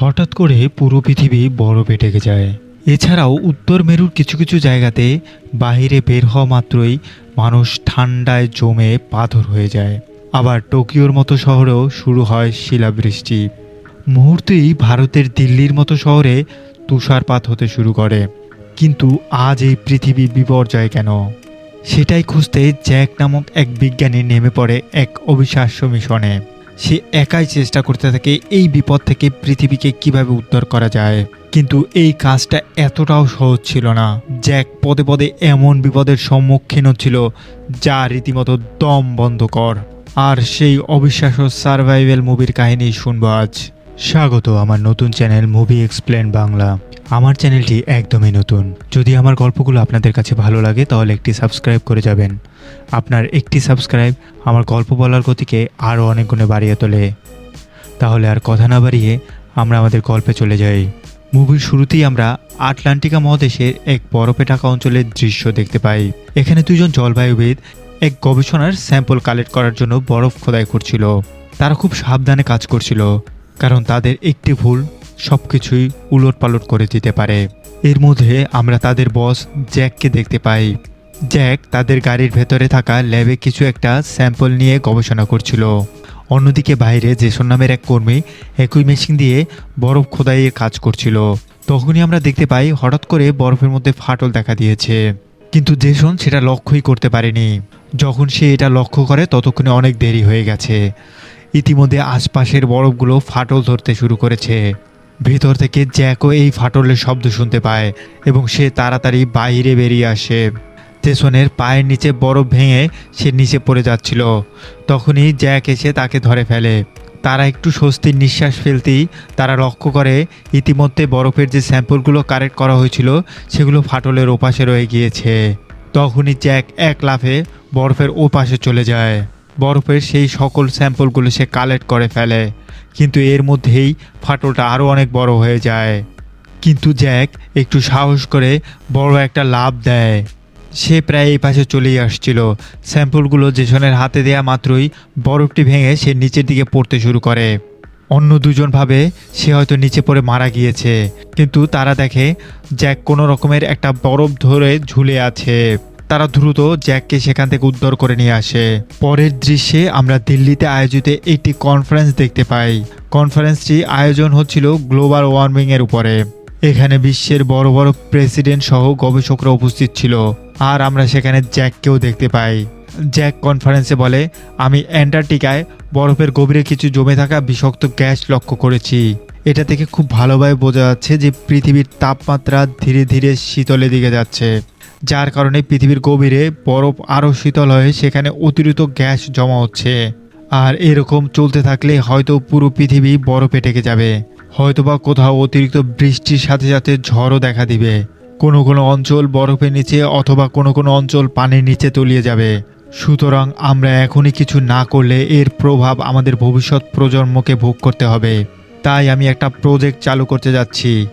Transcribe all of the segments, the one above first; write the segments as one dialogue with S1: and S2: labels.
S1: হঠাৎ করে পুরো পৃথিবী বরফে ঢেকে যায় এছাড়াও উত্তর মেরুর কিছু কিছু জায়গাতে বাইরে বের হওয়া মাত্রই মানুষ ঠান্ডায় জমে পাথর হয়ে যায়। আবার টোকিওর মতো শহরেও শুরু হয় শিলাবৃষ্টি। মুহূর্তেই ভারতের দিল্লির মতো শহরে তুষারপাত হতে শুরু করে। কিন্তু আজ এই পৃথিবী বিপর্যয় কেন? সেটাই খুঁজতে জ্যাক নামক এক বিজ্ঞানী নেমে পড়ে এক অবিশ্বাস্য মিশনে। সে একাই চেষ্টা করতে থাকে এই বিপদ থেকে পৃথিবীকে কীভাবে উদ্ধার করা যায়। কিন্তু এই কাজটা এতটাও সহজ ছিল না। জ্যাক পদে পদে এমন বিপদের সম্মুখীন হচ্ছিল, যা রীতিমতো দম বন্ধ কর। আর সেই অবিশ্বাস্য সার্ভাইভেল মুভির কাহিনী শুনব আজ। স্বাগত আমার নতুন চ্যানেল মুভি এক্সপ্লেন বাংলা। আমার চ্যানেলটি একদমই নতুন। যদি আমার গল্পগুলো আপনাদের কাছে ভালো লাগে, তাহলে একটি সাবস্ক্রাইব করে যাবেন। আপনার একটি সাবস্ক্রাইব আমার গল্প বলার গতিকে আরও অনেক গুণে বাড়িয়ে তোলে। তাহলে আর কথা না বাড়িয়ে আমরা আমাদের গল্পে চলে যাই। মুভির শুরুতেই আমরা আটলান্টিকা মহাদেশের এক বরফে ঢাকা অঞ্চলের দৃশ্য দেখতে পাই। এখানে দুজন জলবায়ুবিদ এক গবেষণার স্যাম্পল কালেক্ট করার জন্য বরফ খোদাই করছিল। তারা খুব সাবধানে কাজ করছিল। কারণ তাদের একটি ভুল সব কিছুই উলট পালট করে দিতে পারে। এর মধ্যে আমরা তাদের বস জ্যাককে দেখতে পাই। জ্যাক তাদের গাড়ির ভেতরে থাকা ল্যাবে কিছু একটা স্যাম্পল নিয়ে গবেষণা করছিল। অন্যদিকে বাইরে জেসন নামের এক কর্মী একই মেশিন দিয়ে বরফ খোদাইয়ের কাজ করছিল। তখনই আমরা দেখতে পাই হঠাৎ করে বরফের মধ্যে ফাটল দেখা দিয়েছে। কিন্তু জেসন সেটা লক্ষ্যই করতে পারেনি। যখন সে এটা লক্ষ্য করে, ততক্ষণে অনেক দেরি হয়ে গেছে। ইতিমধ্যে আশপাশের বরফগুলো ফাটল ধরতে শুরু করেছে। ভেতর থেকে জ্যাকও এই ফাটলের শব্দ শুনতে পায় এবং সে তাড়াতাড়ি বাইরে বেরিয়ে আসে। জেসনের পায়ের নিচে বরফ ভেঙে সে নিচে পড়ে যাচ্ছিল। তখনই জ্যাক এসে তাকে ধরে ফেলে। তারা একটু স্বস্তির নিঃশ্বাস ফেলতেই তারা লক্ষ্য করে ইতিমধ্যে বরফের যে স্যাম্পলগুলো কারেক্ট করা হয়েছিল, সেগুলো ফাটলের ওপাশে রয়ে গিয়েছে। তখনই জ্যাক এক লাফে বরফের ওপাশে চলে যায়। বরফের সেই সকল স্যাম্পলগুলো সে কালেক্ট করে ফেলে। কিন্তু এর মধ্যেই ফাটলটা আরও অনেক বড় হয়ে যায়। কিন্তু জ্যাক একটু সাহস করে বড় একটা লাভ দেয়। সে প্রায় এই পাশে চলেই আসছিল। স্যাম্পলগুলো জেসনের হাতে দেয়া মাত্রই বরফটি ভেঙে সে নিচের দিকে পড়তে শুরু করে। অন্য দুজন ভাবে সে হয়তো নিচে পড়ে মারা গিয়েছে। কিন্তু তারা দেখে জ্যাক কোনো রকমের একটা বরফ ধরে ঝুলে আছে। তারা দ্রুত জ্যাককে সেখান থেকে উদ্ধার করে নিয়ে আসে। পরের দৃশ্যে আমরা দিল্লিতে আয়োজিত একটি কনফারেন্স দেখতে পাই। কনফারেন্সটি আয়োজন হচ্ছিল গ্লোবাল ওয়ার্মিং এর উপরে। এখানে বিশ্বের বড় বড় প্রেসিডেন্ট সহ গবেষকরা উপস্থিত ছিল। আর আমরা সেখানে জ্যাককেও দেখতে পাই। জ্যাক কনফারেন্সে বলে, আমি অ্যান্টার্কটিকায় বরফের গভীরে কিছু জমে থাকা বিষাক্ত গ্যাস লক্ষ্য করেছি। এটা থেকে খুব ভালোভাবে বোঝা যাচ্ছে যে পৃথিবীর তাপমাত্রা ধীরে ধীরে শীতলের দিকে যাচ্ছে। যার কারণে পৃথিবীর গভীরে বরফ আরও শীতল হয়ে সেখানে অতিরিক্ত গ্যাস জমা হচ্ছে। আর এরকম চলতে থাকলে হয়তো পুরো পৃথিবী বরফে ঢেকে যাবে। হয়তোবা কোথাও অতিরিক্ত বৃষ্টির সাথে সাথে ঝড়ও দেখা দিবে। কোনো কোনো অঞ্চল বরফের নিচে অথবা কোনো কোনো অঞ্চল পানির নিচে তলিয়ে যাবে। সুতরাং আমরা এখনই কিছু না করলে এর প্রভাব আমাদের ভবিষ্যৎ প্রজন্মকে ভোগ করতে হবে। তাই আমি একটা প্রজেক্ট চালু করতে যাচ্ছি।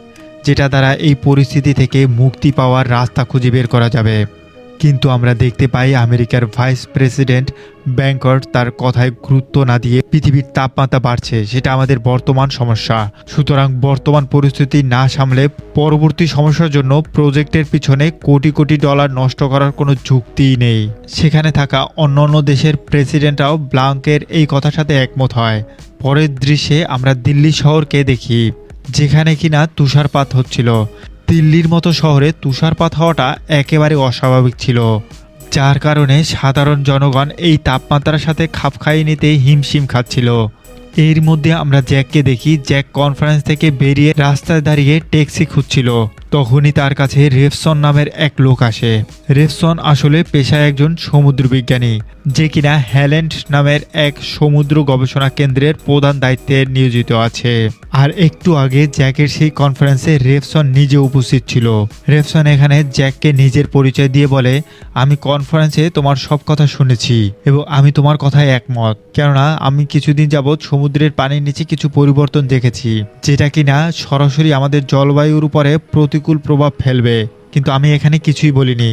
S1: যেটা দ্বারা এই পরিস্থিতি থেকে মুক্তি পাওয়ার রাস্তা খুঁজে বের করা যাবে। কিন্তু আমরা দেখতে পাই আমেরিকার ভাইস প্রেসিডেন্ট ব্যাংকট তার কথায় গুরুত্ব না দিয়ে পৃথিবীর তাপমাত্রা বাড়ছে, সেটা আমাদের বর্তমান সমস্যা। সুতরাং বর্তমান পরিস্থিতি না সামলে পরবর্তী সমস্যার জন্য প্রজেক্টের পিছনে কোটি কোটি ডলার নষ্ট করার কোনো যুক্তিই নেই। সেখানে থাকা অন্য অন্য দেশের প্রেসিডেন্টরাও ব্লাঙ্কের এই কথার সাথে একমত হয়। পরের দৃশ্যে আমরা দিল্লি শহরকে দেখি। যেখানে কিনা তুষারপাত হচ্ছিল। দিল্লির মতো শহরে তুষারপাত হওয়াটা একেবারে অস্বাভাবিক ছিল। যার কারণে সাধারণ জনগণ এই তাপমাত্রার সাথে খাপ খাইয়ে নিতে হিমশিম খাচ্ছিল। এর মধ্যে আমরা জ্যাককে দেখি, জ্যাক কনফারেন্স থেকে বেরিয়ে রাস্তায় দাঁড়িয়ে ট্যাক্সি খুঁজছিল। তখনই তার কাছে রেফসন নামের এক লোক আসে। রেফসন আসলে পেশায় একজন সমুদ্র বিজ্ঞানী যে কিনা হ্যালেন্ড নামের এক সমুদ্র গবেষণা কেন্দ্রের প্রধান দায়িত্বে নিয়োজিত আছে। আর একটু আগে জ্যাকের সেই কনফারেন্সে রেফসন নিজে উপস্থিত ছিল। রেফসন এখানে জ্যাককে নিজের পরিচয় দিয়ে বলে, আমি কনফারেন্সে তোমার সব কথা শুনেছি এবং আমি তোমার কথায় একমত। কেননা আমি কিছুদিন যাবৎ সমুদ্রের পানির নিচে কিছু পরিবর্তন দেখেছি, যেটা কিনা সরাসরি আমাদের জলবায়ুর উপরে প্রতিকূল প্রভাব ফেলবে, কিন্তু আমি এখানে কিছুই বলিনি,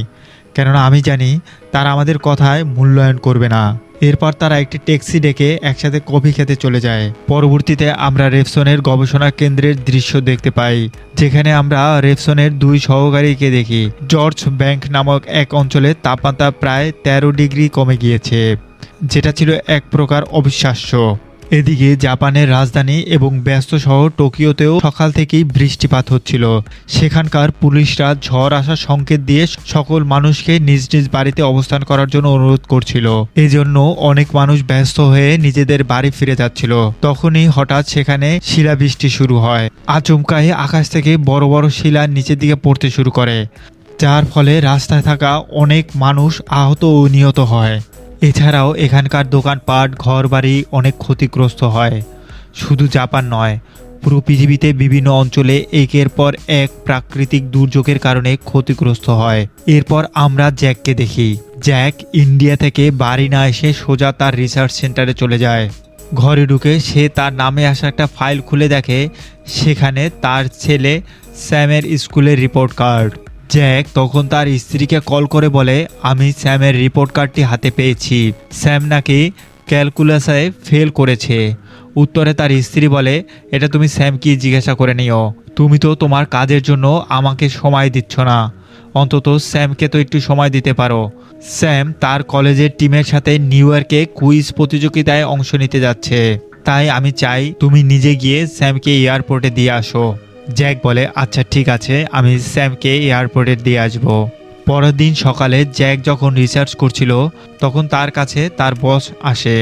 S1: কেননা আমি জানি তারা আমাদের কথায় মূল্যায়ন করবে না। এরপর তারা একটি ট্যাক্সি ডেকে একসাথে কফি খেতে চলে যায়। পরবর্তীতে আমরা রেফসনের গবেষণা কেন্দ্রের দৃশ্য দেখতে পাই, যেখানে আমরা রেফসনের দুই সহকারীকে দেখি। জর্জ ব্যাংক নামক এক অঞ্চলে তাপমাত্রা প্রায় তেরো ডিগ্রি কমে গিয়েছে, যেটা ছিল এক প্রকার অবিশ্বাস্য। এদিকে জাপানের রাজধানী এবং ব্যস্ত শহর টোকিওতেও সকাল থেকেই বৃষ্টিপাত হচ্ছিল। সেখানকার পুলিশরা ঝড় আসার সংকেত দিয়ে সকল মানুষকে নিজ নিজ বাড়িতে অবস্থান করার জন্য অনুরোধ করছিল। এজন্য অনেক মানুষ ব্যস্ত হয়ে নিজেদের বাড়ি ফিরে যাচ্ছিল। তখনই হঠাৎ সেখানে শিলাবৃষ্টি শুরু হয়। আচমকাই আকাশ থেকে বড় বড় শিলা নিচের দিকে পড়তে শুরু করে। যার ফলে রাস্তায় থাকা অনেক মানুষ আহত ও নিহত হয়। এছাড়াও এখানকার দোকানপাট, ঘরবাড়ি অনেক ক্ষতিগ্রস্ত হয়। শুধু জাপান নয়, পুরো পৃথিবীতে বিভিন্ন অঞ্চলে একের পর এক প্রাকৃতিক দুর্যোগের কারণে ক্ষতিগ্রস্ত হয়। এরপর আমরা জ্যাককে দেখি। জ্যাক ইন্ডিয়া থেকে বাড়ি না এসে সোজা তার রিসার্চ সেন্টারে চলে যায়। ঘরে ঢুকে সে তার নামে আসা একটা ফাইল খুলে দেখে, সেখানে তার ছেলে স্যামের স্কুলের রিপোর্ট কার্ড। জ্যাক তখন তার স্ত্রীকে কল করে বলে, আমি স্যামের রিপোর্ট কার্ডটি হাতে পেয়েছি। স্যাম নাকি ক্যালকুলাসে ফেল করেছে। উত্তরে তার স্ত্রী বলে, এটা তুমি স্যামকে জিজ্ঞাসা করে নিও। তুমি তো তোমার কাজের জন্য আমাকে সময় দিচ্ছ না। অন্তত স্যামকে তো একটু সময় দিতে পারো। স্যাম তার কলেজের টিমের সাথে নিউ ইয়র্কে কুইজ প্রতিযোগিতায় অংশ নিতে যাচ্ছে। তাই আমি চাই তুমি নিজে গিয়ে স্যামকে এয়ারপোর্টে দিয়ে আসো। জ্যাক বলে আচ্ছা ঠিক আছে, আমি স্যামকে এয়ারপোর্টে দিয়ে আসব। পরের দিন সকালে জ্যাক যখন রিসার্চ করছিল, তখন তার কাছে তার বস আসে।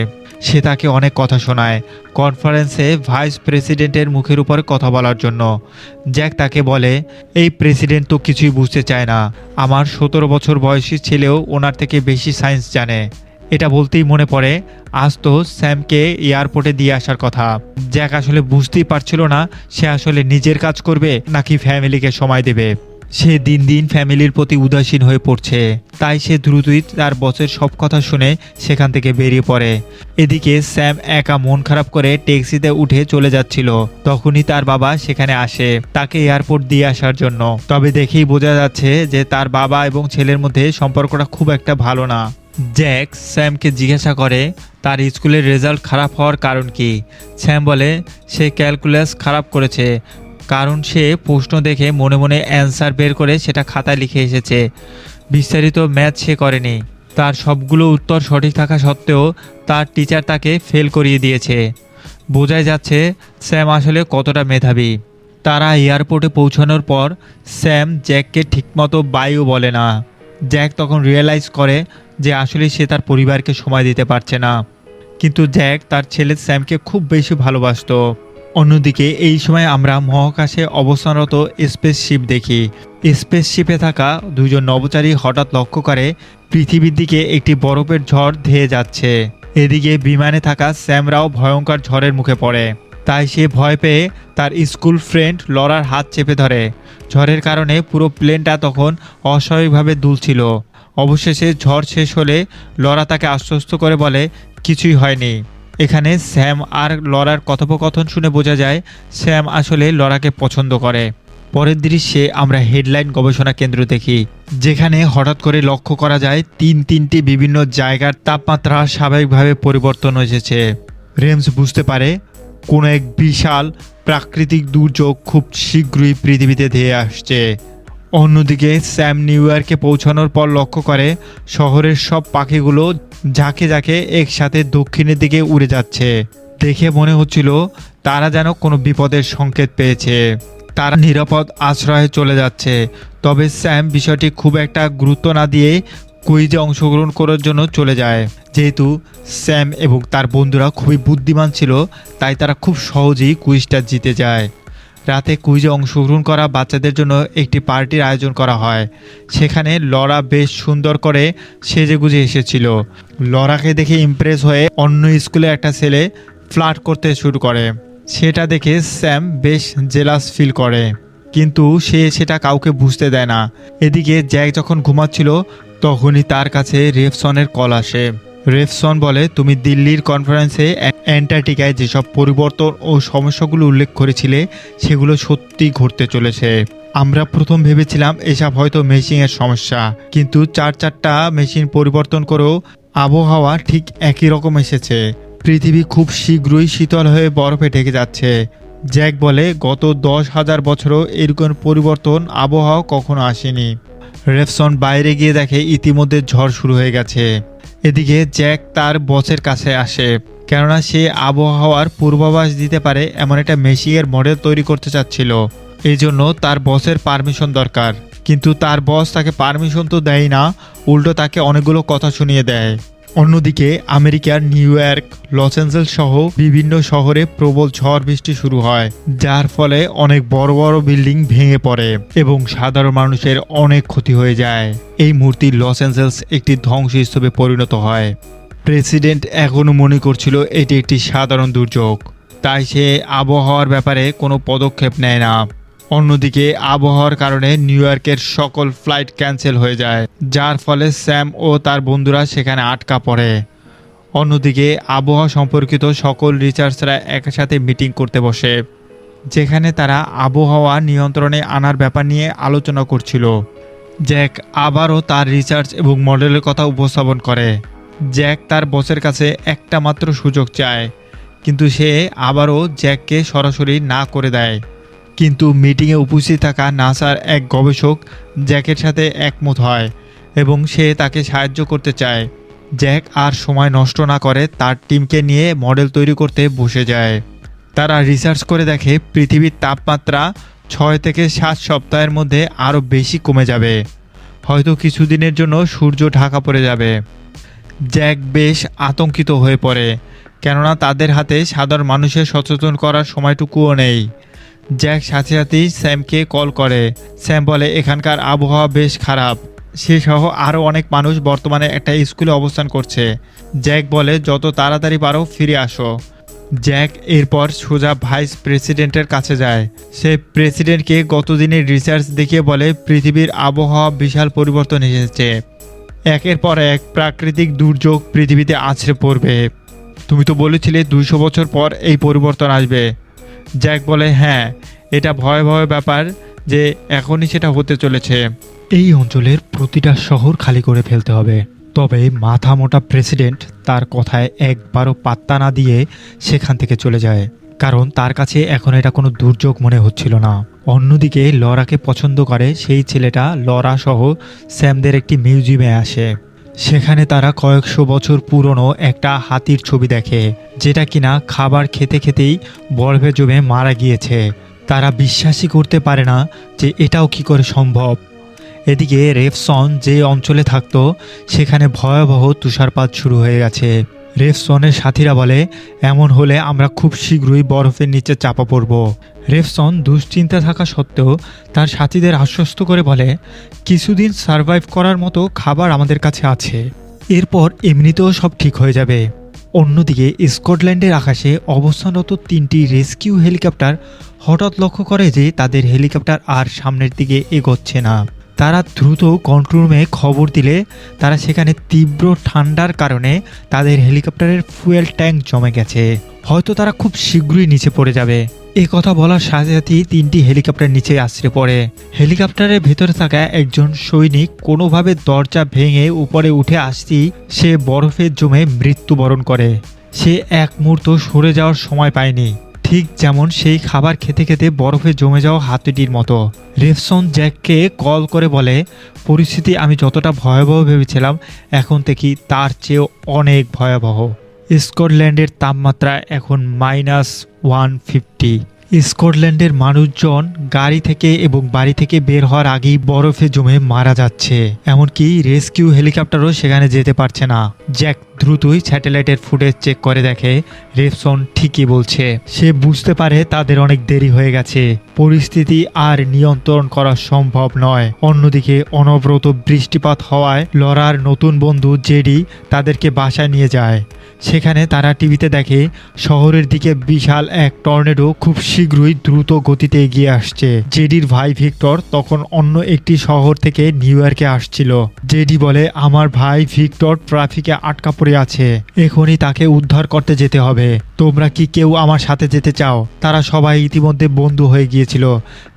S1: সে তাকে অনেক কথা শোনায়, কনফারেন্সে ভাইস প্রেসিডেন্টের মুখের উপর কথা বলার জন্য। জ্যাক তাকে বলে, এই প্রেসিডেন্ট তো কিছুই বুঝতে চায় না। আমার সতেরো বছর বয়সী ছেলেও ওনার থেকে বেশি সায়েন্স জানে। এটা বলতেই মনে পড়ে, আজ তো স্যামকে এয়ারপোর্টে দিয়ে আসার কথা। জ্যাক আসলে বুঝতেই পারছিল না সে আসলে নিজের কাজ করবে নাকি ফ্যামিলিকে সময় দেবে। সে দিন দিন ফ্যামিলির প্রতি উদাসীন হয়ে পড়ছে। তাই সে দ্রুতই তার বসের সব কথা শুনে সেখান থেকে বেরিয়ে পড়ে। এদিকে স্যাম একা মন খারাপ করে ট্যাক্সিতে উঠে চলে যাচ্ছিল। তখনই তার বাবা সেখানে আসে, তাকে এয়ারপোর্ট দিয়ে আসার জন্য। তবে দেখেই বোঝা যাচ্ছে যে তার বাবা এবং ছেলের মধ্যে সম্পর্কটা খুব একটা ভালো না। জ্যাক স্যামকে জিজ্ঞাসা করে, তার স্কুলের রেজাল্ট খারাপ হওয়ার কারণ কি? স্যাম বলে, সে ক্যালকুলাস খারাপ করেছে, কারণ সে প্রশ্ন দেখে মনে মনে অ্যান্সার বের করে সেটা খাতায় লিখে এসেছে। বিস্তারিত ম্যাথ সে করেনি। তার সবগুলো উত্তর সঠিক থাকা সত্ত্বেও তার টিচার তাকে ফেল করিয়ে দিয়েছে। বোঝাই যাচ্ছে, স্যাম আসলে কতটা মেধাবী। তারা এয়ারপোর্টে পৌঁছানোর পর স্যাম জ্যাককে ঠিকমতো বায়ু বলে না। জ্যাক তখন রিয়েলাইজ করে যে আসলে সে তার পরিবারকে সময় দিতে পারছে না। কিন্তু জ্যাক তার ছেলে স্যামকে খুব বেশি ভালোবাসতো। অন্যদিকে এই সময় আমরা মহাকাশে অবস্থানরত স্পেসশিপ দেখি। স্পেসশিপে থাকা দুজন নবচারী হঠাৎ লক্ষ্য করে পৃথিবীর দিকে একটি বরফের ঝড় ধেয়ে যাচ্ছে। এদিকে বিমানে থাকা স্যামরাও ভয়ঙ্কর ঝড়ের মুখে পড়ে। তাই সে ভয় পেয়ে তার স্কুল ফ্রেন্ড লরার হাত চেপে ধরে। ঝড়ের কারণে পুরো প্লেনটা তখন অস্বাভাবিকভাবে দুলছিল। অবশেষে ঝড় শেষ হলে লরা তাকে আশ্বস্ত করে বলে, কিছুই হয়নি। এখানে স্যাম আর লরার কথোপকথন শুনে বোঝা যায়, স্যাম আসলে লরাকে পছন্দ করে। পরের দৃশ্যে আমরা হেডলাইন গবেষণা কেন্দ্র দেখি, যেখানে হঠাৎ করে লক্ষ্য করা যায় তিন তিনটি বিভিন্ন জায়গার তাপমাত্রা স্বাভাবিকভাবে পরিবর্তন এসেছে। রেমস বুঝতে পারে কোনো এক বিশাল প্রাকৃতিক দুর্যোগ খুব শীঘ্রই পৃথিবীতে ধেয়ে আসছে। অন্যদিকে স্যাম নিউ ইয়র্কে পৌঁছানোর পর লক্ষ্য করে, শহরের সব পাখিগুলো ঝাঁকে ঝাঁকে একসাথে দক্ষিণের দিকে উড়ে যাচ্ছে। দেখে মনে হচ্ছিল তারা যেন কোনো বিপদের সংকেত পেয়েছে। তারা নিরাপদ আশ্রয়ে চলে যাচ্ছে। তবে স্যাম বিষয়টি খুব একটা গুরুত্ব না দিয়ে কুইজে অংশগ্রহণ করার জন্য চলে যায়। যেহেতু স্যাম এবং তার বন্ধুরা খুবই বুদ্ধিমান ছিল, তাই তারা খুব সহজেই কুইজটা জিতে যায়। রাতে কুইজে অংশগ্রহণ করা বাচ্চাদের জন্য একটি পার্টির আয়োজন করা হয়। সেখানে লরা বেশ সুন্দর করে সেজে গুজে এসেছিল। লরাকে দেখে ইমপ্রেস হয়ে অন্য স্কুলে একটা ছেলে ফ্লার্ট করতে শুরু করে। সেটা দেখে স্যাম বেশ জেলাস ফিল করে। কিন্তু সে সেটা কাউকে বুঝতে দেয় না। এদিকে জ্যাক যখন ঘুমাচ্ছিল তখনই তার কাছে রেফসনের কল আসে। রেফসন বলে, তুমি দিল্লির কনফারেন্সে অ্যান্টার্কটিকায় যেসব পরিবর্তন ও সমস্যাগুলো উল্লেখ করেছিলে, সেগুলো সত্যি ঘটতে চলেছে। আমরা প্রথম ভেবেছিলাম এসব হয়তো মেশিনের সমস্যা, কিন্তু চার চারটা মেশিন পরিবর্তন করেও আবহাওয়া ঠিক একই রকম এসেছে। পৃথিবী খুব শীঘ্রই শীতল হয়ে বরফে ঢেকে যাচ্ছে। জ্যাক বলে, গত দশ হাজার বছরও এরকম পরিবর্তন আবহাওয়া কখনো আসেনি। রেফসন বাইরে গিয়ে দেখে ইতিমধ্যে ঝড় শুরু হয়ে গেছে। এদিকে জ্যাক তার বসের কাছে আসে, কেননা সে আবহাওয়ার পূর্বাভাস দিতে পারে এমন একটা মেশিনের মডেল তৈরি করতে চাচ্ছিল। এই জন্য তার বসের পারমিশন দরকার। কিন্তু তার বস তাকে পারমিশন তো দেয় না, উল্টো তাকে অনেকগুলো কথা শুনিয়ে দেয়। অন্যদিকে আমেরিকার নিউ ইয়র্ক, লস অ্যাঞ্জেলস সহ বিভিন্ন শহরে প্রবল ঝড় বৃষ্টি শুরু হয়, যার ফলে অনেক বড় বড় বিল্ডিং ভেঙে পড়ে এবং সাধারণ মানুষের অনেক ক্ষতি হয়ে যায়। এই মূর্তি লস অ্যাঞ্জেলস একটি ধ্বংসস্তূপে পরিণত হয়। প্রেসিডেন্ট এখনও মনে করছিল এটি একটি সাধারণ দুর্যোগ, তাই সে আবহাওয়ার ব্যাপারে কোনো পদক্ষেপ নেয় না। অন্যদিকে, আবহাওয়ার কারণে নিউ ইয়র্কের সকল ফ্লাইট ক্যান্সেল হয়ে যায়, যার ফলে স্যাম ও তার বন্ধুরা সেখানে আটকা পড়ে। অন্যদিকে, আবহাওয়া সম্পর্কিত সকল রিসার্চরা একসাথে মিটিং করতে বসে, যেখানে তারা আবহাওয়া নিয়ন্ত্রণে আনার ব্যাপার নিয়ে আলোচনা করছিল। জ্যাক আবারও তার রিসার্চ এবং মডেলের কথা উপস্থাপন করে। জ্যাক তার বসের কাছে একটা মাত্র সুযোগ চায়, কিন্তু সে আবারও জ্যাককে সরাসরি না করে দেয়। কিন্তু মিটিংয়ে উপস্থিত থাকা নাসার এক গবেষক জ্যাকের সাথে একমত হয় এবং সে তাকে সাহায্য করতে চায়। জ্যাক আর সময় নষ্ট না করে তার টিমকে নিয়ে মডেল তৈরি করতে বসে যায়। তারা রিসার্চ করে দেখে পৃথিবীর তাপমাত্রা ছয় থেকে সাত সপ্তাহের মধ্যে আরও বেশি কমে যাবে। হয়তো কিছুদিনের জন্য সূর্য ঢাকা পড়ে যাবে। জ্যাক বেশ আতঙ্কিত হয়ে পড়ে, কেননা তাদের হাতে সাধারণ মানুষের সচেতন করার সময়টুকুও নেই। জ্যাক সাথে সাথেই স্যামকে কল করে। স্যাম বলে, এখানকার আবহাওয়া বেশ খারাপ। সে সহ আরও অনেক মানুষ বর্তমানে একটা স্কুলে অবস্থান করছে। জ্যাক বলে, যত তাড়াতাড়ি পারো ফিরে আসো। জ্যাক এরপর সোজা ভাইস প্রেসিডেন্টের কাছে যায়। সে প্রেসিডেন্টকে গতদিনের রিসার্চ দেখিয়ে বলে, পৃথিবীর আবহাওয়া বিশাল পরিবর্তন এসেছে। একের পর এক প্রাকৃতিক দুর্যোগ পৃথিবীতে আছড়ে পড়বে। তুমি তো বলেছিলে দুইশো বছর পর এই পরিবর্তন আসবে। জ্যাক বলে হ্যাঁ এটা ভয়াবহ ব্যাপার যে এখনই সেটা হতে চলেছে। এই অঞ্চলের প্রতিটা শহর খালি করে ফেলতে হবে। তবে মাথা মোটা প্রেসিডেন্ট তার কথায় একবারও পাত্তা না দিয়ে সেখান থেকে চলে যায়। কারণ তার কাছে এখন এটা কোনো দুর্যোগ মনে হচ্ছিল না। অন্যদিকে লরাকে পছন্দ করে সেই ছেলেটা লরা সহ স্যামদের একটি মিউজিয়ামে আসে। সেখানে তারা কয়েকশো বছর পুরনো একটা হাতির ছবি দেখে, যেটা কিনা খাবার খেতে খেতেই বরফে জমে মারা গিয়েছে। তারা বিশ্বাসই করতে পারে না যে এটাও কি করে সম্ভব। এদিকে রেফসন যে অঞ্চলে থাকতো, সেখানে ভয়াবহ তুষারপাত শুরু হয়ে গেছে। রেফসনের সাথীরা বলে, এমন হলে আমরা খুব শীঘ্রই বরফের নিচে চাপা পড়ব। রেফসন দুশ্চিন্তা থাকা সত্ত্বেও তার সাথীদের আশ্বস্ত করে বলে, কিছুদিন সার্ভাইভ করার মতো খাবার আমাদের কাছে আছে। এরপর এমনিতেও সব ঠিক হয়ে যাবে। অন্যদিকে স্কটল্যান্ডের আকাশে অবস্থানরত তিনটি রেস্কিউ হেলিকপ্টার হঠাৎ লক্ষ্য করে যে তাদের হেলিকপ্টার আর সামনের দিকে এগোচ্ছে না। তারা দ্রুত কন্ট্রোল রুমে খবর দিলে তারা সেখানে তীব্র ঠান্ডার কারণে তাদের হেলিকপ্টারের ফুয়েল ট্যাঙ্ক জমে গেছে। হয়তো তারা খুব শীঘ্রই নিচে পড়ে যাবে। এই কথা বলার সাথে সাথেই তিনটি হেলিকপ্টার নিচে আশ্রে পড়ে। হেলিকপ্টারের ভেতরে থাকা একজন সৈনিক কোনোভাবে দরজা ভেঙে উপরে উঠে আসতেই সে বরফের জমে মৃত্যুবরণ করে। সে এক মুহূর্ত সরে যাওয়ার সময় পায়নি। ঠিক যেমন সেই খাবার খেতে খেতে বরফে জমে যাওয়া হাতিটির মতো। রেফসন জ্যাককে কল করে বলে, পরিস্থিতি আমি যতটা ভয়াবহ ভেবেছিলাম, এখন থেকে তার চেয়েও অনেক ভয়াবহ। স্কটল্যান্ডের তাপমাত্রা এখন মাইনাস ওয়ান ফিফটি স্কটল্যান্ডের মানুষজন গাড়ি থেকে এবং বাড়ি থেকে বের হওয়ার আগেই বরফে জমে মারা যাচ্ছে। এমনকি রেস্কিউ হেলিকপ্টারও সেখানে যেতে পারছে না। জ্যাক দ্রুতই স্যাটেলাইটের ফুটেজ চেক করে দেখে রেপসন ঠিকই বলছে। সে বুঝতে পারে তাদের অনেক দেরি হয়ে গেছে। পরিস্থিতি আর নিয়ন্ত্রণ করা সম্ভব নয়। অন্যদিকে অনবরত বৃষ্টিপাত হওয়ায় লরার নতুন বন্ধু জেডি তাদেরকে বাসায় নিয়ে যায়। সেখানে তারা টিভিতে দেখে শহরের দিকে বিশাল এক টর্নেডো খুব শীঘ্রই দ্রুত গতিতে এগিয়ে আসছে। জেডির ভাই ভিক্টর তখন অন্য একটি শহর থেকে নিউ ইয়র্কে আসছিল। জেডি বলে, আমার ভাই ভিক্টর ট্রাফিকে আটকা পড়ে আছে। এখনই তাকে উদ্ধার করতে যেতে হবে। তোমরা কি কেউ আমার সাথে যেতে চাও? তারা সবাই ইতিমধ্যে বন্ধু হয়ে গিয়েছিল।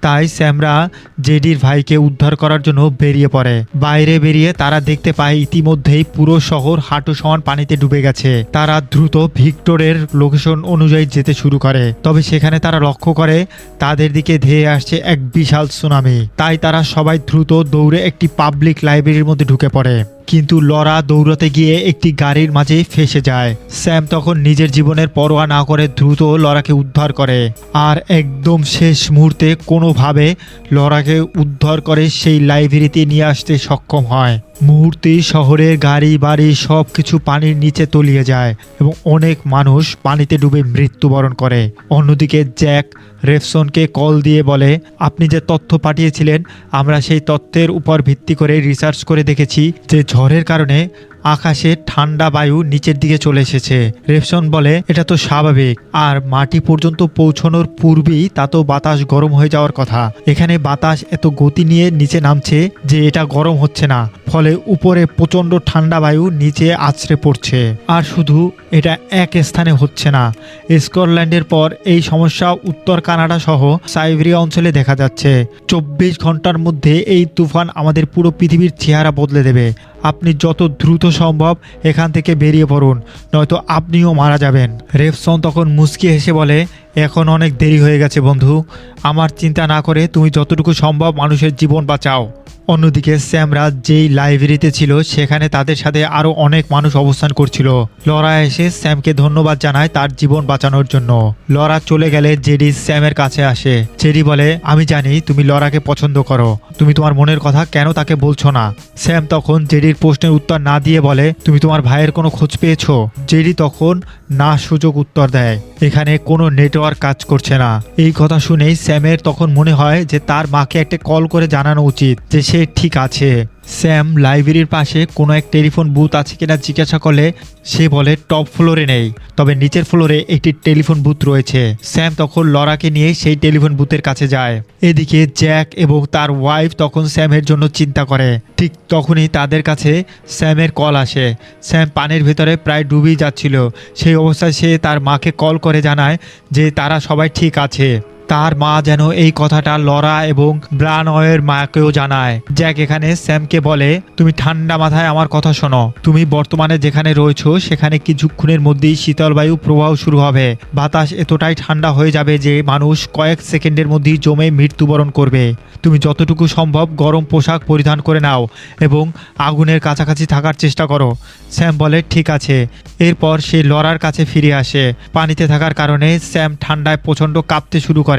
S1: তাই স্যামরা জেডির ভাইকে উদ্ধার করার জন্য বেরিয়ে পড়ে। বাইরে বেরিয়ে তারা দেখতে পায় ইতিমধ্যেই পুরো শহর হাঁটু সমান পানিতে ডুবে গেছে। তারা দ্রুত ভিক্টরের লোকেশন অনুযায়ী যেতে শুরু করে। তবে সেখানে তারা লক্ষ্য করে তাদের দিকে ধেয়ে আসছে এক বিশাল সুনামি। তাই তারা সবাই দ্রুত দৌড়ে একটি পাবলিক লাইব্রেরির মধ্যে ঢুকে পড়ে। কিন্তু লরা দৌড়াতে গিয়ে একটি গাড়ির মাঝে ফেসে যায়। স্যাম তখন নিজের জীবনের পরোয়া না করে দ্রুত লরাকে উদ্ধার করে। আর একদম শেষ মুহূর্তে কোনোভাবে লরাকে উদ্ধার করে সেই লাইব্রেরিতে নিয়ে আসতে সক্ষম হয়। মুহূর্তেই শহরের গাড়ি, বাড়ি সব কিছু পানির নিচে তলিয়ে যায় এবং অনেক মানুষ পানিতে ডুবে মৃত্যুবরণ করে। অন্যদিকে জ্যাক রেফসনকে কল দিয়ে বলে, আপনি যে তথ্য পাঠিয়েছিলেন, আমরা সেই তথ্যের উপর ভিত্তি করে রিসার্চ করে দেখেছি যে ঝড়ের কারণে আকাশে ঠান্ডা বায়ু নিচের দিকে চলে এসেছে। রেফসন বলে, এটা তো স্বাভাবিক। আর মাটি পর্যন্ত পৌঁছানোর পূর্বেই তা তো বাতাস গরম হয়ে যাওয়ার কথা। এখানে বাতাস এত গতি নিয়ে নিচে নামছে যে এটা গরম হচ্ছে না। ফলে উপরে প্রচণ্ড ঠান্ডা বায়ু নিচে আছড়ে পড়ছে। আর শুধু এটা এক স্থানে হচ্ছে না। স্কটল্যান্ডের পর এই সমস্যা উত্তর কানাডা সহ সাইবেরিয়া অঞ্চলে দেখা যাচ্ছে। চব্বিশ ঘণ্টার মধ্যে এই তুফান আমাদের পুরো পৃথিবীর চেহারা বদলে দেবে। আপনি যত দ্রুত সম্ভব এখান থেকে বেরিয়ে পড়ুন, নয়তো আপনিও মারা যাবেন। রেফসন তখন মুচকি হেসে বলে এখন অনেক দেরি হয়ে গেছে, বন্ধু। আমার চিন্তা না করে তুমি যতটুকু সম্ভব মানুষের জীবন বাঁচাও। অন্যদিকে স্যামরা যেই লাইব্রেরিতে ছিল, সেখানে তাদের সাথে আরও অনেক মানুষ অবস্থান করছিল। লরা এসে স্যামকে ধন্যবাদ জানায় তার জীবন বাঁচানোর জন্য। লরা চলে গেলে জেডি স্যামের কাছে আসে। জেডি বলে, আমি জানি তুমি লরাকে পছন্দ করো। তুমি তোমার মনের কথা কেন তাকে বলছো না? স্যাম তখন জেডির প্রশ্নের উত্তর না দিয়ে বলে, তুমি তোমার ভাইয়ের কোনো খোঁজ পেয়েছ? জেডি তখন না সুযোগ উত্তর দেয়। এখানে কোনো নেটওয়ার্ক কাজ করছে না। এই কথা শুনেই স্যামের তখন মনে হয় যে তার মাকে একটা কল করে জানানো উচিত যে সে ঠিক আছে। স্যাম লাইব্রেরির পাশে কোনো এক টেলিফোন বুথ আছে কিনা জিজ্ঞাসা করলে সে বলে, টপ ফ্লোরে নেই। তবে নিচের ফ্লোরে একটি টেলিফোন বুথ রয়েছে। স্যাম তখন লরাকে নিয়ে সেই টেলিফোন বুথের কাছে যায়। এদিকে জ্যাক এবং তার ওয়াইফ তখন স্যামের জন্য চিন্তা করে। ঠিক তখনই তাদের কাছে স্যামের কল আসে। স্যাম পানির ভেতরে প্রায় ডুবেই যাচ্ছিল। সেই অবস্থায় সে তার মাকে কল করে জানায় যে তারা সবাই ঠিক আছে। তার মা যেন এই কথাটা লরা এবং ব্রানয়ের মাকেও জানায়। জ্যাক এখানে স্যামকে বলে, তুমি ঠান্ডা মাথায় আমার কথা শোনো। তুমি বর্তমানে যেখানে রয়েছো, সেখানে কিছুক্ষণের মধ্যেই শীতল বায়ু প্রবাহ শুরু হবে। বাতাস এতটাই ঠান্ডা হয়ে যাবে যে মানুষ কয়েক সেকেন্ডের মধ্যেই জমে মৃত্যুবরণ করবে। তুমি যতটুকু সম্ভব গরম পোশাক পরিধান করে নাও এবং আগুনের কাছাকাছি থাকার চেষ্টা করো। স্যাম বলে, ঠিক আছে। এরপর সে লরার কাছে ফিরে আসে। পানিতে থাকার কারণে স্যাম ঠান্ডায় প্রচণ্ড কাঁপতে শুরু করে।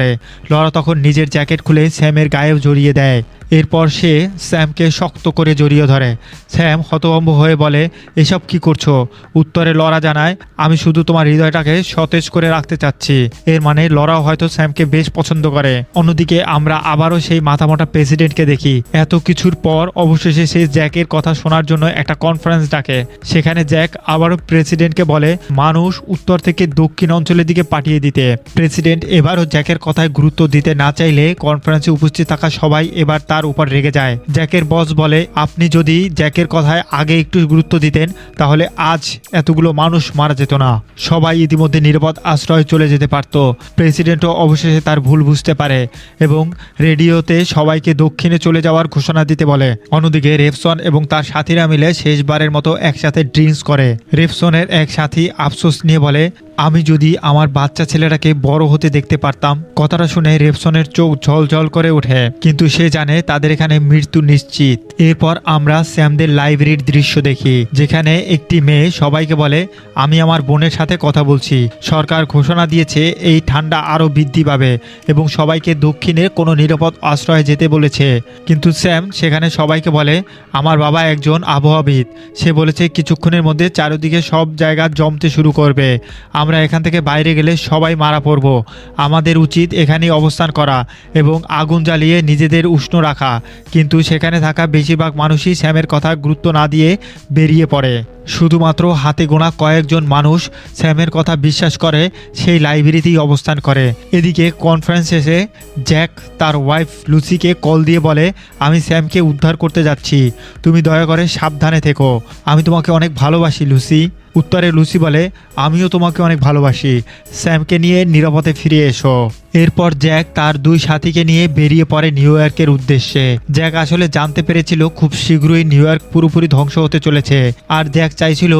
S1: লরা তখন নিজের জ্যাকেট খুলে স্যামের গায়ে জড়িয়ে দেয়। এরপর সে স্যামকে শক্ত করে জড়িয়ে ধরে। স্যাম হতভম্ব হয়ে বলে, এসব কি করছ? উত্তরে লরা জানায়, আমি শুধু তোমার হৃদয়টাকে সতেজ করে রাখতে চাচ্ছি। এর মানে লরাও হয়তো স্যামকে বেশ পছন্দ করে। অন্যদিকে আমরা আবারও সেই মাথামোটা প্রেসিডেন্টকে দেখি। এত কিছুর পর অবশেষে সে জ্যাকের কথা শোনার জন্য একটা কনফারেন্স ডাকে। সেখানে জ্যাক আবারও প্রেসিডেন্টকে বলে, মানুষ উত্তর থেকে দক্ষিণ অঞ্চলের দিকে পাঠিয়ে দিতে। প্রেসিডেন্ট এবারও জ্যাকের কথায় গুরুত্ব দিতে না চাইলে কনফারেন্সে উপস্থিত থাকা সবাই এবার তার উপর রেগে যায়। জ্যাকের বস বলে, আপনি যদি জ্যাকের কথায় আগে একটু গুরুত্ব দিতেন, তাহলে আজ এতগুলো মানুষ মারা যেত না। সবাই ইতিমধ্যে নিরাপদ আশ্রয় চলে যেতে পারত। প্রেসিডেন্টও অবশেষে তার ভুল বুঝতে পারে এবং রেডিওতে সবাইকে দক্ষিণে চলে যাওয়ার ঘোষণা দিতে বলে। অন্যদিকে রেফসন এবং তার সাথীরা মিলে শেষবারের মতো একসাথে ড্রিঙ্কস করে। রেফসনের এক সাথী আফসোস নিয়ে বলে আমি যদি আমার বাচ্চা ছেলেটাকে বড় হতে দেখতে পারতাম, কথাটা শুনে রেপসনের চোখ ঝল ঝল করে ওঠে। কিন্তু সে জানে তাদের এখানে মৃত্যু নিশ্চিত। এরপর আমরা স্যামদের লাইব্রেরির দৃশ্য দেখি, যেখানে একটি মেয়ে সবাইকে বলে, আমি আমার বোনের সাথে কথা বলছি। সরকার ঘোষণা দিয়েছে এই ঠান্ডা আরও বৃদ্ধি পাবে এবং সবাইকে দক্ষিণে কোনো নিরাপদ আশ্রয়ে যেতে বলেছে। কিন্তু স্যাম সেখানে সবাইকে বলে, আমার বাবা একজন আবহাওয়াবিদ। সে বলেছে, কিছুক্ষণের মধ্যে চারিদিকে সব জায়গা জমতে শুরু করবে। আমরা এখান থেকে বাইরে গেলে সবাই মারা পড়ব। আমাদের উচিত এখানেই অবস্থান করা এবং আগুন জ্বালিয়ে নিজেদের উষ্ণ রাখা। কিন্তু সেখানে থাকা বেশিরভাগ মানুষই স্যামের কথা গুরুত্ব না দিয়ে বেরিয়ে পড়ে। শুধুমাত্র হাতে গোনা কয়েকজন মানুষ স্যামের কথা বিশ্বাস করে, সেই লাইব্রেরিতেই অবস্থান করে। এদিকে কনফারেন্স শেষে জ্যাক তার ওয়াইফ লুসিকে কল দিয়ে বলে, আমি স্যামকে উদ্ধার করতে যাচ্ছি। তুমি দয়া করে সাবধানে থেকো। আমি তোমাকে অনেক ভালোবাসি, লুসি। উত্তরে লুসি বলে আমিও তোমাকে অনেক ভালোবাসি। স্যামকে নিয়ে নিরাপদে ফিরে এসো। এরপর জ্যাক তার দুই সাথীকে নিয়ে বেরিয়ে পড়ে নিউ ইয়র্কের উদ্দেশ্যে। জ্যাক আসলে জানতে পেরেছিল খুব শীঘ্রই নিউ ইয়র্ক পুরোপুরি ধ্বংস হতে চলেছে। আর জ্যাক চাইছিল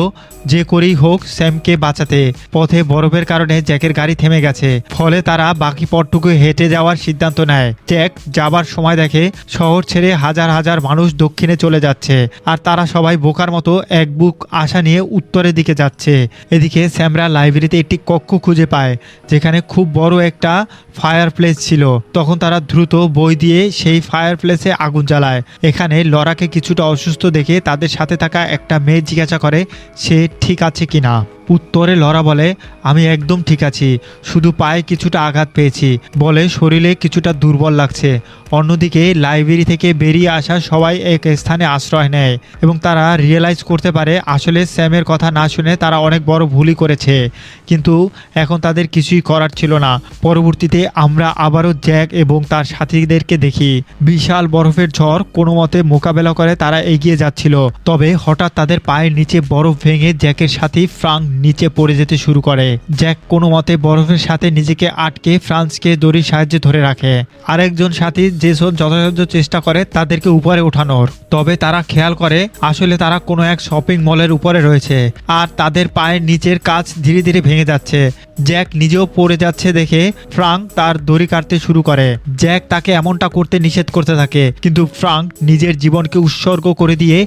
S1: যে করেই হোক স্যামকে বাঁচাতে। পথে বরফের কারণে জ্যাকের গাড়ি থেমে গেছে। ফলে তারা বাকি পথটুকু হেঁটে যাওয়ার সিদ্ধান্ত নেয়। জ্যাক যাবার সময় দেখে শহর ছেড়ে হাজার হাজার মানুষ দক্ষিণে চলে যাচ্ছে। আর তারা সবাই বোকার মতো এক বুক আশা নিয়ে উত্তরের দিকে যাচ্ছে। এদিকে স্যামরা লাইব্রেরিতে একটি কক্ষ খুঁজে পায়, যেখানে খুব বড় একটা ফায়ার প্লেস ছিল। তখন তারা দ্রুত বই দিয়ে সেই ফায়ার প্লেসে আগুন জ্বালায়। এখানে লরাকে কিছুটা অসুস্থ দেখে তাদের সাথে থাকা একটা মেয়ে জিজ্ঞাসা করে, সে ঠিক আছে কিনা? উত্তরে লরা বলে, আমি একদম ঠিক আছি, শুধু পায়ে কিছুটা আঘাত পেয়েছি। বলে শরীরে কিছুটা দুর্বল লাগছে। অন্যদিকে লাইব্রেরি থেকে বেরিয়ে আসা সবাই এক স্থানে আশ্রয় নেয় এবং তারা রিয়েলাইজ করতে পারে, আসলে স্যামের কথা না শুনে তারা অনেক বড় ভুলই করেছে। কিন্তু এখন তাদের কিছুই করার ছিল না। পরবর্তীতে আমরা আবারও জ্যাক এবং তার সাথীদেরকে দেখি। বিশাল বরফের ঝড় কোনো মতে মোকাবেলা করে তারা এগিয়ে যাচ্ছিল। তবে হঠাৎ তাদের পায়ের নিচে বরফ ভেঙে জ্যাকের সাথী ফ্রাঙ্ক নিচে পড়ে যেতে শুরু করে। জ্যাক কোনো মতে বরফের সাথে নিজেকে আটকে ফ্রান্সকে দড়ির সাহায্যে ধরে রাখে। আরেকজন সাথী জেসন যথাসাধ্য চেষ্টা করে তাদেরকে উপরে ওঠানোর। তবে তারা খেয়াল করে, আসলে তারা কোনো এক শপিং মলের উপরে রয়েছে আর তাদের পায়ের নিচের কাজ ধীরে ধীরে ভেঙে যাচ্ছে। জ্যাক নিজেও পড়ে যাচ্ছে দেখে ফ্রাঙ্ক তার দড়ি কাটতে শুরু করে। জ্যাক তাকে এমনটা করতে নিষেধ করতে থাকে, কিন্তু ফ্রাঙ্ক নিজের জীবনকে উৎসর্গ করে দিয়ে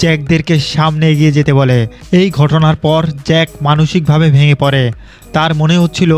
S1: জ্যাকদেরকে সামনে এগিয়ে যেতে বলে। এই ঘটনার পর জ্যাক মানসিকভাবে ভেঙে পড়ে। তার মনে হচ্ছিল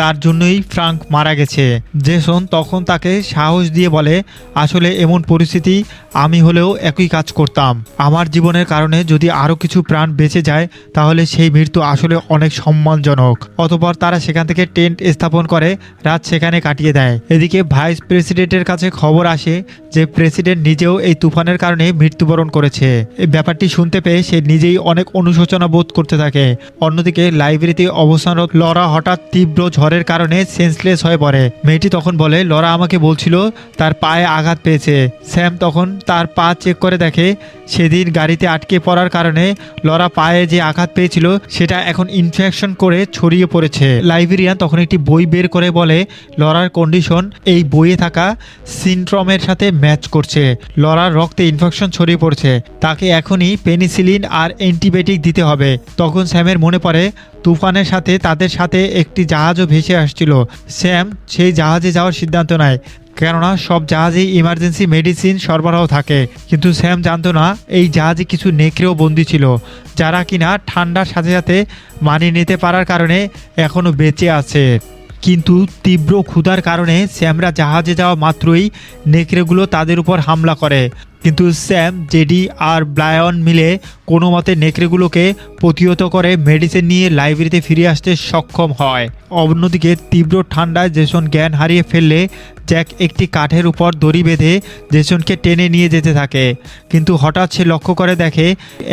S1: তার জন্যই ফ্রাঙ্ক মারা গেছে। জেসন তখন তাকে সাহস দিয়ে বলে, আসলে এমন পরিস্থিতি আমি হলেও একই কাজ করতাম। আমার জীবনের কারণে যদি আরও কিছু প্রাণ বেঁচে যায়, তাহলে সেই মৃত্যু আসলে অনেক সম্মানজনক অতপর তারা সেখান থেকে টেন্ট স্থাপন করে, রাত সেখানে কাটিয়ে দেয়। এদিকে ভাইস প্রেসিডেন্টের কাছে খবর আসে যে, প্রেসিডেন্ট নিজেও এই তুফানের কারণে মৃত্যুবরণ করেছে। এই ব্যাপারটি শুনতে পেয়ে সে নিজেই অনেক অনুশোচনা বোধ করতে থাকে। অন্যদিকে লাইব্রেরিতে অবস্থানরত লরা হঠাৎ তীব্র ঝড়ের কারণে সেন্সলেস হয়ে পড়ে। মেয়েটি তখন বলে, লরা আমাকে বলছিল, তার পায়ে আঘাত পেয়েছে। স্যাম তখন তার পা চেক করে দেখে, সেদিন গাড়িতে আটকে পড়ার কারণে লরা পায়ে যে আঘাত পেয়েছিল, সেটা এখন ইনফেকশন করে ছড়িয়ে পড়েছে। লাইব্রেরিয়ান তখন একটি বই বের করে বলে, লরার কন্ডিশন এই বইয়ে থাকা সিনড্রোমের সাথে ম্যাচ করছে। লরার রক্তে ইনফেকশন ছড়িয়ে পড়ছে। তাকে এখনই পেনিসিলিন আর অ্যান্টিবায়োটিক দিতে হবে। তখন স্যামের মনে পড়ে, তুফানের সাথে তাদের সাথে একটি জাহাজও ভেসে আসছিল। স্যাম, সেই জাহাজে যাওয়ার সিদ্ধান্ত নেয়, কেননা সব জাহাজেই ইমার্জেন্সি মেডিসিন সরবরাহ থাকে। কিন্তু স্যাম জানতো না, এই জাহাজে কিছু নেকড়েও বন্দি ছিল, যারা কিনা ঠান্ডার সাথে সাথে মানিয়ে নিতে পারার কারণে এখনও বেঁচে আছে। কিন্তু তীব্র ক্ষুধার কারণে স্যামরা জাহাজে যাওয়া মাত্রই নেকড়েগুলো তাদের উপর হামলা করে। কিন্তু স্যাম, জেডি আর ব্লায়ন মিলে কোনো মতে নেকড়েগুলোকে প্রতিহত করে মেডিসিন নিয়ে লাইব্রেরিতে ফিরে আসতে সক্ষম হয়। অন্যদিকে তীব্র ঠান্ডায় জেসন জ্ঞান হারিয়ে ফেললে জ্যাক একটি কাঠের উপর দড়ি বেঁধে জেসনকে টেনে নিয়ে যেতে থাকে। কিন্তু হঠাৎ সে লক্ষ্য করে দেখে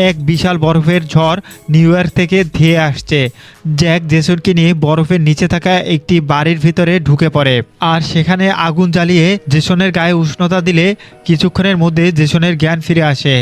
S1: এক বিশাল বরফের ঝড় নিউ ইয়র্ক থেকে ধেয়ে আসছে। জ্যাক জেসনকে নিয়ে বরফের নিচে থাকা একটি বাড়ির ভিতরে ঢুকে পড়ে। আর সেখানে আগুন জ্বালিয়ে জেসনের গায়ে উষ্ণতা দিলে কিছুক্ষণের মধ্যে জেসনের জ্ঞান ফিরে আসে।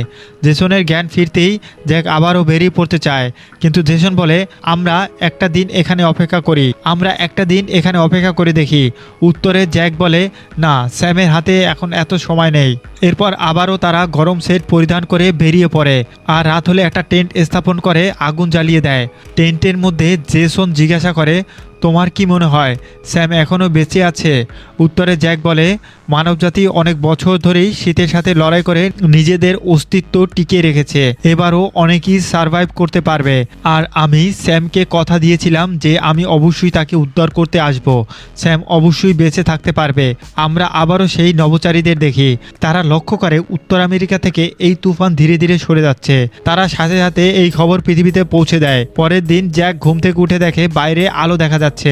S1: জেসনের জ্ঞান ফিরতেই জ্যাক আবারও বেরিয়ে পড়তে চায়। কিন্তু জেসন বলে, আমরা একটা দিন এখানে অপেক্ষা করি, আমরা একটা দিন এখানে অপেক্ষা করে দেখি। উত্তরে জ্যাক বলে, না, স্যামের হাতে এখন এত সময় নেই। এরপর আবারও তারা গরম সেট পরিধান করে বেরিয়ে পড়ে আর রাত হলে একটা টেন্ট স্থাপন করে আগুন জ্বালিয়ে দেয়। টেন্টের মধ্যে জেসন জিজ্ঞাসা করে, তোমার কি মনে হয়, স্যাম এখনও বেঁচে আছে? উত্তরে জ্যাক বলে মানবজাতি অনেক বছর ধরেই শীতের সাথে লড়াই করে নিজেদের অস্তিত্ব টিকিয়ে রেখেছে। এবারও অনেকেই সারভাইভ করতে পারবে। আর আমি স্যামকে কথা দিয়েছিলাম যে আমি অবশ্যই তাকে উদ্ধার করতে আসব। স্যাম অবশ্যই বেঁচে থাকতে পারবে। আমরা আবারও সেই নবচারীদের দেখি। তারা লক্ষ্য করে উত্তর আমেরিকা থেকে এই তুফান ধীরে ধীরে সরে যাচ্ছে। তারা সাথে সাথে এই খবর পৃথিবীতে পৌঁছে দেয়। পরের দিন জ্যাক ঘুম থেকে উঠে দেখে বাইরে আলো দেখা যাচ্ছে।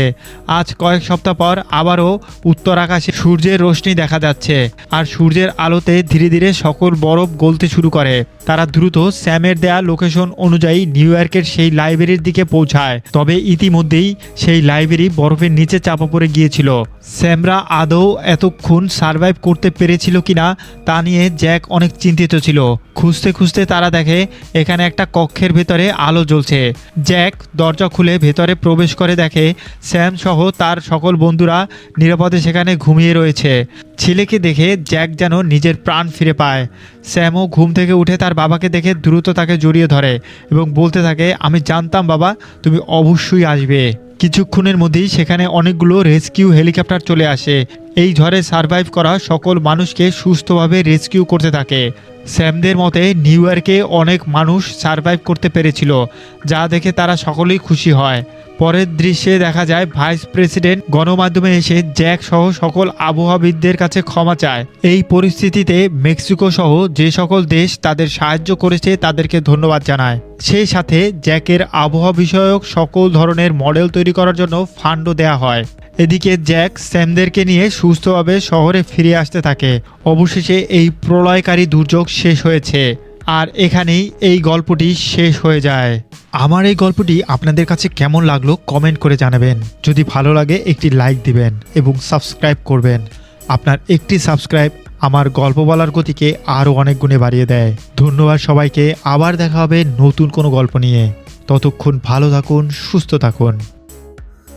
S1: আজ কয়েক সপ্তাহ পর আবারও উত্তর আকাশে সূর্যের রোশনি দেখা যাচ্ছে। আর সূর্যের আলোতে ধীরে ধীরে সকল বরফ গলতে শুরু করে। তারা দ্রুত স্যামের দেয়া লোকেশন অনুযায়ী নিউ ইয়র্কের সেই লাইব্রেরির দিকে পৌঁছায়। তবে ইতিমধ্যেই সেই লাইব্রেরি বরফের নিচে চাপা পড়ে গিয়েছিল। স্যামরা আদৌ এতক্ষণ সার্ভাইভ করতে পেরেছিল কিনা তা নিয়ে জ্যাক অনেক চিন্তিত ছিল। খুঁজতে খুঁজতে তারা দেখে এখানে একটা কক্ষের ভেতরে আলো জ্বলছে। জ্যাক দরজা খুলে ভেতরে প্রবেশ করে দেখে স্যাম সহ তার সকল বন্ধুরা নিরাপদে সেখানে ঘুমিয়ে রয়েছে। ছেলেকে দেখে জ্যাক যেন নিজের প্রাণ ফিরে পায়। স্যামও ঘুম থেকে উঠে তার বাবাকে দেখে দ্রুত তাকে জড়িয়ে ধরে এবং বলতে থাকে, আমি জানতাম বাবা, তুমি অবশ্যই আসবে। কিছুক্ষণের মধ্যেই সেখানে অনেকগুলো রেস্কিউ হেলিকপ্টার চলে আসে। এই ঝড়ে সার্ভাইভ করা সকল মানুষকে সুস্থভাবে রেস্কিউ করতে থাকে। স্যামদের মতে, নিউ ইয়র্কে অনেক মানুষ সার্ভাইভ করতে পেরেছিল, যা দেখে তারা সকলেই খুশি হয়। পরের দৃশ্যে দেখা যায়, ভাইস প্রেসিডেন্ট গণমাধ্যমে এসে জ্যাক সহ সকল আবহাওয়াবিদদের কাছে ক্ষমা চায়। এই পরিস্থিতিতে মেক্সিকো সহ যে সকল দেশ তাদের সাহায্য করেছে তাদেরকে ধন্যবাদ জানায়। সেই সাথে জ্যাকের আবহাওয়া বিষয়ক সকল ধরনের মডেল তৈরি করার জন্য ফান্ডও দেয়া হয়। এদিকে জ্যাক স্যামদেরকে নিয়ে সুস্থভাবে শহরে ফিরে আসতে থাকে। অবশেষে এই প্রলয়কারী দুর্যোগ শেষ হয়েছে। আর এখানেই এই গল্পটি শেষ হয়ে যায়। আমার এই গল্পটি আপনাদের কাছে কেমন লাগল কমেন্ট করে জানাবেন। যদি ভালো লাগে একটি লাইক দিবেন এবং সাবস্ক্রাইব করবেন। আপনার একটি সাবস্ক্রাইব আমার গল্প বলার গতিকে আরও অনেক গুণে বাড়িয়ে দেয়। ধন্যবাদ সবাইকে। আবার দেখা হবে নতুন কোনো গল্প নিয়ে। ততক্ষণ ভালো থাকুন, সুস্থ থাকুন।